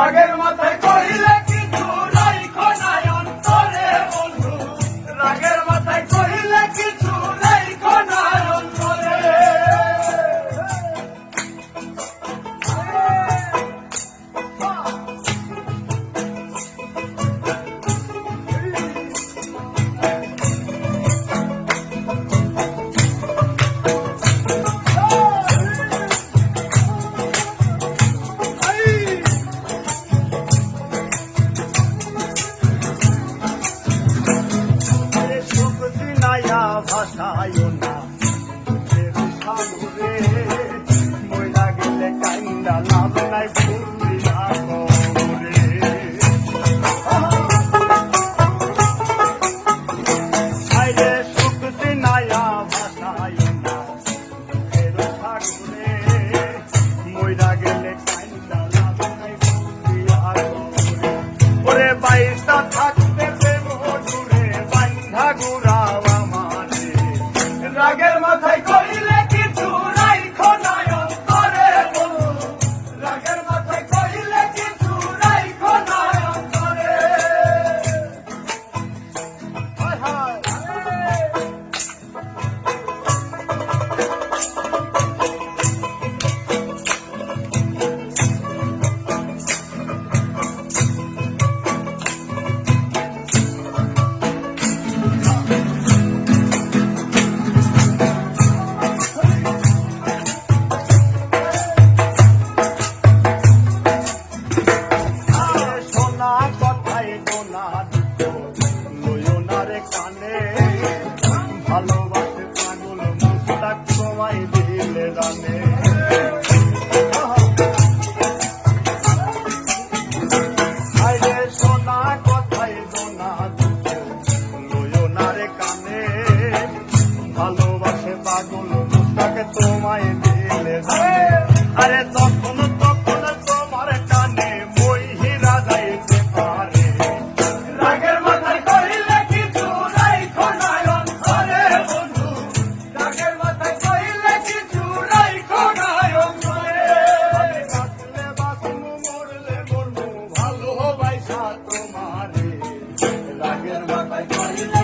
বাঘের মাথায় জানে সোনা কথায় জোনা লইও না রে কানে ভালোবাসে পাগল মুস্তাকে তোমায় দিলে আরে তখন We gotta walk like roll.